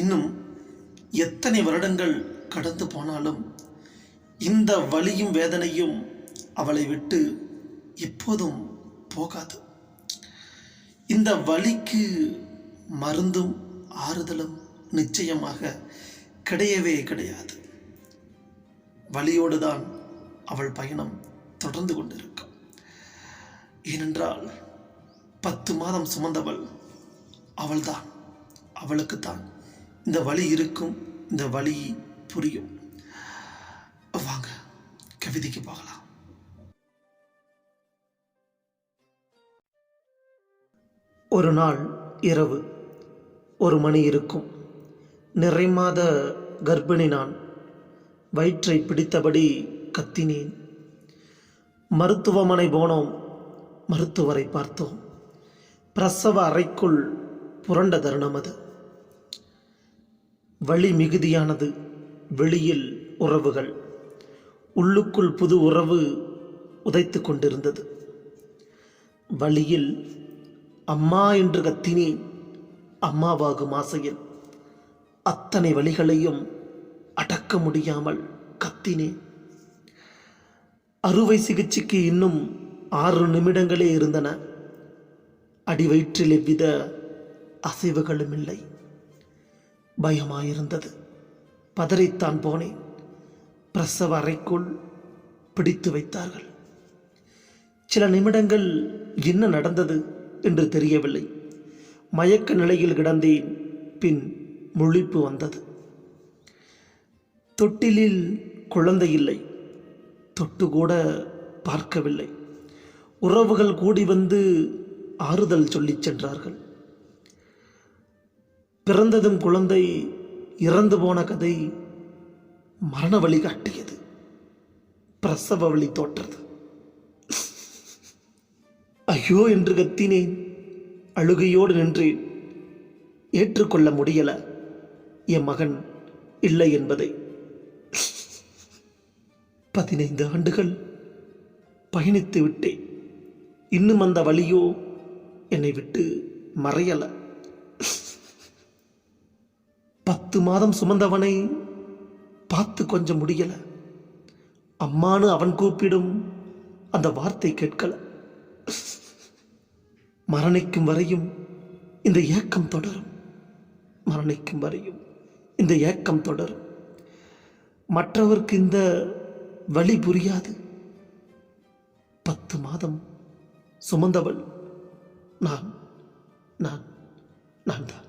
இன்னும் எத்தனை வருடங்கள் கடந்து போனாலும் இந்த வலியும் வேதனையும் அவளை விட்டு எப்போதும் போகாது. இந்த வலிக்கு மருந்தும் ஆறுதலும் நிச்சயமாக கிடையவே கிடையாது. வலியோடு தான் அவள் பயணம் தொடர்ந்து கொண்டிருக்கும். ஏனென்றால் பத்து மாதம் சுமந்தவள் அவள்தான் அவளுக்குத்தான். இந்த வலி இருக்கும் இந்த வலி புரியும். வாங்க கவிதைக்கு போகலாம். ஒரு நாள் இரவு ஒரு மணி இருக்கும். நிறைமாத கர்ப்பிணி நான் வயிற்றை பிடித்தபடி கத்தினேன். மருத்துவமனை போனோம் மருத்துவரை பார்த்தோம். பிரசவ அறைக்குள் புரண்ட தருணம் அது. வழி மிகுதியானது வெளியில் உறவுகள். உள்ளுக்குள் புது உறவு உதைத்து கொண்டிருந்தது. வழியில் அம்மா என்று கத்தினேன். அம்மாவாகும் ஆசையில் அத்தனை வழிகளையும் அடக்க முடியாமல் கத்தினேன். அறுவை சிகிச்சைக்கு இன்னும் ஆறு நிமிடங்களே இருந்தன. அடிவயிற்றில் எவ்வித அசைவுகளும் இல்லை பயமாயிருந்தது. பதறித்தான் போனேன். பிரசவ அறைக்குள் பிடித்து வைத்தார்கள். சில நிமிடங்கள் என்ன நடந்தது என்று தெரியவில்லை. மயக்க நிலையில் கிடந்தேன். பின் முழிப்பு வந்தது. தொட்டிலில் குழந்தை இல்லை. தொட்டு கூட பார்க்கவில்லை. உறவுகள் கூடி வந்து ஆறுதல் சொல்லிச் சென்றார்கள். பிறந்ததும் குழந்தை இறந்து போன கதை மரண வழி காட்டியது. பிரசவ வழி தோற்றது. ஐயோ என்று கத்தினேன். அழுகையோடு நின்றேன். ஏற்றுக்கொள்ள முடியல. என் மகன் இல்லை என்பதை. பதினைந்து ஆண்டுகள் பயணித்து விட்டேன். இன்னும் அந்த வழியோ என்னை விட்டு மறையலை. பத்து மாதம் சுமந்தவனை பார்த்து கொஞ்சம் முடியல. அம்மானு அவன் கூப்பிடும் அந்த வார்த்தை கேட்கல. மரணிக்கும் வரையும் இந்த ஏக்கம் தொடரும். மரணிக்கும் வரையும் இந்த ஏக்கம் தொடரும். மற்றவர்க்கு இந்த வழி புரியாது. பத்து மாதம் சுமந்தவள். நான் நான்